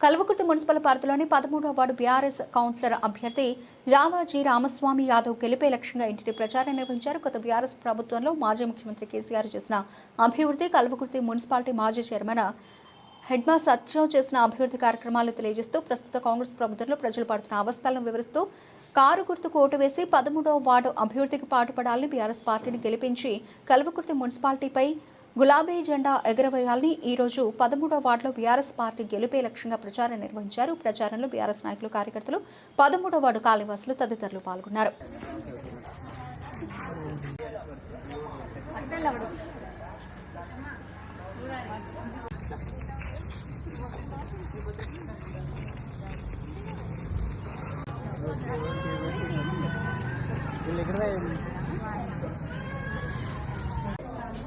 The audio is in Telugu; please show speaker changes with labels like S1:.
S1: కల్వకుర్తి మున్సిపల్ పరిధిలోని పదమూడవ వార్డు బీఆర్ఎస్ కౌన్సిలర్ అభ్యర్థి రామాజీ రామస్వామి యాదవ్ గెలిపే లక్ష్యంగా ఇంటిని ప్రచారం నిర్వహించారు. గత బీఆర్ఎస్ ప్రభుత్వంలో మాజీ ముఖ్యమంత్రి కేసీఆర్ చేసిన అభివృద్ధి కల్వకుర్తి మున్సిపాలిటీ మాజీ చైర్మన్ హెడ్మా సత్యం చేసిన అభివృద్ధి కార్యక్రమాలు తెలియజేస్తూ ప్రస్తుత కాంగ్రెస్ ప్రభుత్వంలో ప్రజలు పడుతున్న అవస్థలను వివరిస్తూ కారు గుర్తుకు ఓటు వేసి పదమూడవ వార్డు అభివృద్ధికి పాటుపడాలని బీఆర్ఎస్ పార్టీని గెలిపించి కల్వకుర్తి మున్సిపాలిటీపై గులాబీ జెండా ఎగురవేయాలని ఈ రోజు పదమూడవ వార్డులో బీఆర్ఎస్ పార్టీ గెలిపే లక్ష్యంగా ప్రచారం నిర్వహించారు. ప్రచారంలో బీఆర్ఎస్ నాయకులు కార్యకర్తలు పదమూడో వార్డు కాళీవాసులు తదితరులు పాల్గొన్నారు.